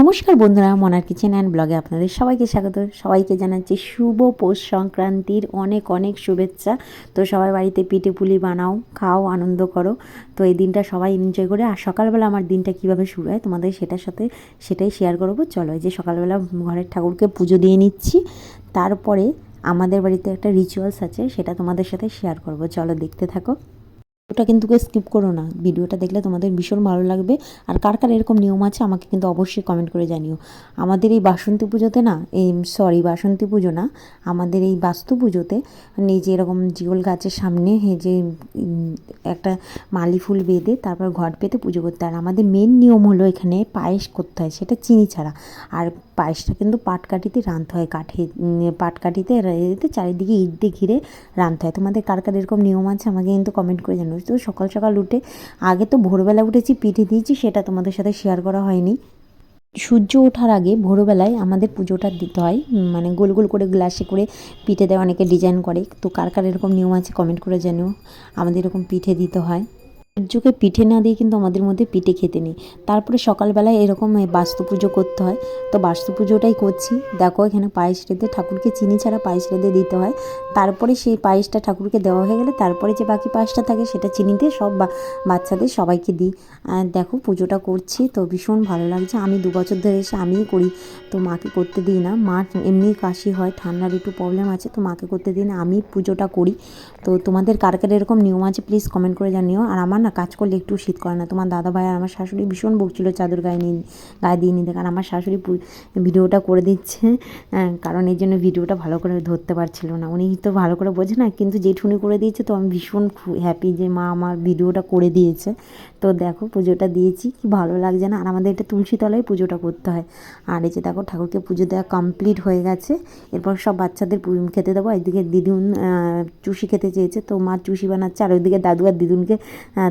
নমস্কার বন্ধুরা মনার kitchen and ব্লগে আপনাদের সবাইকে স্বাগত। সবাইকে জানাচ্ছি শুভ পৌষ সংক্রান্তির অনেক অনেক শুভেচ্ছা। তো সবাই বাড়িতে পিঠে পুলি বানাও, খাও, আনন্দ করো। তো এই দিনটা সবাই এনজয় করে, আর সকালবেলা আমার দিনটা কীভাবে শুরু হয় তোমাদের সেটার সাথে সেটাই শেয়ার করব। চলো যে সকালবেলা ঘরের ঠাকুরকে পুজো দিয়ে নিচ্ছি। তারপরে আমাদের বাড়িতে একটা রিচুয়ালস আছে, সেটা তোমাদের সাথে শেয়ার করব। চলো, দেখতে থাকো। ওটা কিন্তু স্কিপ করো না। ভিডিওটা দেখলে তোমাদের ভীষণ ভালো লাগবে। আর কার কার এরকম নিয়ম আছে আমাকে কিন্তু অবশ্যই কমেন্ট করে জানিও। আমাদের এই বাসন্তী পুজোতে না, এই সরি বাসন্তী পুজো না, আমাদের এই বাস্তু পুজোতে যে এরকম জিওল গাছের সামনে যে একটা মালি ফুল বেঁধে তারপর ঘট পেতে পুজো করতে। আর আমাদের মেন নিয়ম হলো এখানে পায়েস করতে হয়, সেটা চিনি ছাড়া। আর পায়েসটা কিন্তু পাটকাঠিতে রাঁধতে হয়, কাঠে পাটকাঠিতে চারিদিকে ইট দিয়ে ঘিরে রাঁধতে হয়। তোমাদের কার কার এরকম নিয়ম আছে আমাকে কিন্তু কমেন্ট করে জানাও তো সকাল সকাল উঠে, আগে তো ভোরবেলা উঠেছি, পিঠে দিয়েছি, সেটা তোমাদের সাথে শেয়ার করা হয়নি। সূর্য ওঠার আগে ভোরবেলায় আমাদের পুজোটা দিতে হয় মানে গোল গোল করে গ্লাসে করে পিঠে দেয় অনেকে ডিজাইন করে। তো কার কার এরকম নিয়ম আছে কমেন্ট করে জানিও। আমাদের এরকম পিঠে দিতে হয়। সূর্যকে পিঠে না দিয়ে কিন্তু আমাদের মধ্যে পিঠে খেতে নেই। তারপরে সকালবেলায় এরকম বাস্তু পুজো করতে হয়। তো বাস্তু পুজোটাই করছি। দেখো, এখানে পায়েস রেঁধে ঠাকুরকে চিনি ছাড়া পায়েস রেঁধে দিতে হয়। তারপরে সেই পায়েসটা ঠাকুরকে দেওয়া হয়ে গেলে তারপরে যে বাকি পায়েসটা থাকে সেটা চিনিতে সব বাচ্চাদের সবাইকে দিই। আর দেখো, পুজোটা করছি তো ভীষণ ভালো লাগছে। আমি দু বছর ধরে এসে আমিই করি। তো মাকে করতে দিই না। মা এমনি কাশি হয়, ঠান্ডার একটু প্রবলেম আছে, তো মাকে করতে দিই না। আমি পুজোটা করি। তো তোমাদের কার কার এরকম নিয়ম আছে প্লিজ কমেন্ট করে জানিও। আর আমার না কাজ করলে একটু শীত করে না। তোমার দাদা ভাই আর আমার শাশুড়ি ভীষণ বকছিল চাদর গায়ে নিয়ে গায়ে দিয়ে নিতে। কারণ আমার শাশুড়ি ভিডিওটা করে দিচ্ছে। হ্যাঁ, কারণ এই জন্য ভিডিওটা ভালো করে ধরতে পারছিল না। উনি তো ভালো করে বোঝে না কিন্তু জেঠুনি করে দিয়েছে তো আমি ভীষণ হ্যাপি যে মা আমার ভিডিওটা করে দিয়েছে। তো দেখো পুজোটা দিয়েছি কি ভালো লাগছে না। আর আমাদের এটা তুলসী তলায় পুজোটা করতে হয়। আর এই যে দেখো ঠাকুরকে পুজো দেওয়া কমপ্লিট হয়ে গেছে। এরপর সব বাচ্চাদের খেতে দেবো। এদিকে দিদুন চুষি খেতে চেয়েছে। তো মা চুষি বানাচ্ছে। আর ওইদিকে দাদু আর দিদুনকে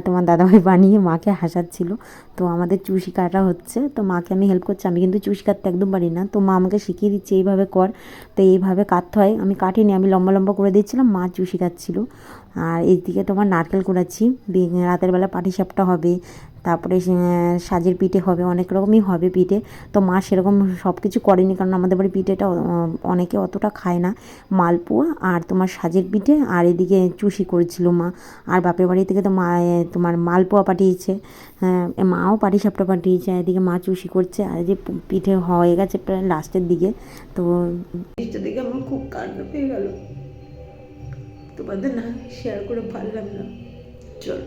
তোমার দাদাভাই বানিয়ে মাকে হাসাচ্ছিল। তো আমাদের চুষি কাটা হচ্ছে, তো মাকে আমি হেল্প করছি। আমি কিন্তু চুষি কাটতে একদম পারি না। তো মা আমাকে শিখিয়ে দিচ্ছে, এইভাবে কর। তো এইভাবে কাটতে হয়। আমি কাটিনি, আমি লম্বা লম্বা করে দিচ্ছিলাম মা চুষি কাটছিল আর এইদিকে তোমার নারকেল কুড়াচ্ছি রাতের বেলা পাটিসাপটা হবে, তারপরে সাজের পিঠে হবে, অনেক রকমই হবে পিঠে। তো মা সেরকম সব কিছু করেনি, কারণ আমাদের বাড়ি পিঠেটা অনেকে অতটা খায় না। মালপোয়া আর তোমার সাজের পিঠে, আর এদিকে চুষি করেছিল মা। আর বাপের বাড়ি থেকে তো মা তোমার মালপোয়া পাঠিয়েছে। হ্যাঁ মাও পাটিসাপটা পাঠিয়েছে এদিকে মা চুষি করছে। আর যে পিঠে হয়ে গেছে প্রায় লাস্টের দিকে, তো জিনিসটা দেখে আমার খুব কান্না পেয়ে গেল। তোমাদের না শেয়ার করে পারলাম না। চল।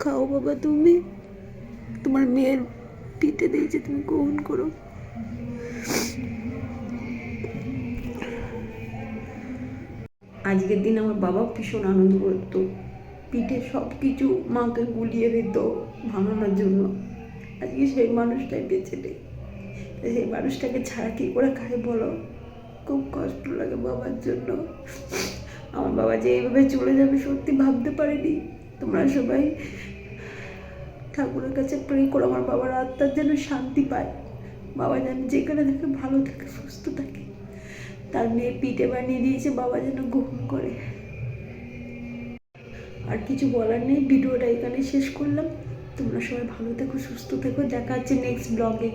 খাও বাবা তুমি। তোমার মেয়ের পিঠে দিয়েছে তুমি গ্রহণ করো। আজকের দিন আমার বাবা ভীষণ আনন্দ করতো। পিঠে সব কিছু মাকে গুলিয়ে দিত ভাঙানোর জন্য। আজকে সেই মানুষটাই বেঁচে নেই। সেই মানুষটাকে ছাড়া কী করে খায় বলো? খুব কষ্ট লাগে বাবার জন্য। আমার বাবা যে এইভাবে চলে যাবে সত্যি ভাবতে পারিনি। তোমরা সবাই ঠাকুরের কাছে প্রে করো আমার বাবার আত্মার যেন শান্তি পায়। বাবা যেন যেখানে থাকে ভালো থাকে, সুস্থ থাকে। তার মেয়ে পিঠে বানিয়ে দিয়েছে, বাবা যেন গ্রহণ করে। আর কিছু বলার নেই, ভিডিওটা এখানে শেষ করলাম। তোমরা সবাই ভালো থেকো, সুস্থ থেকো। দেখা হচ্ছে নেক্সট ব্লগে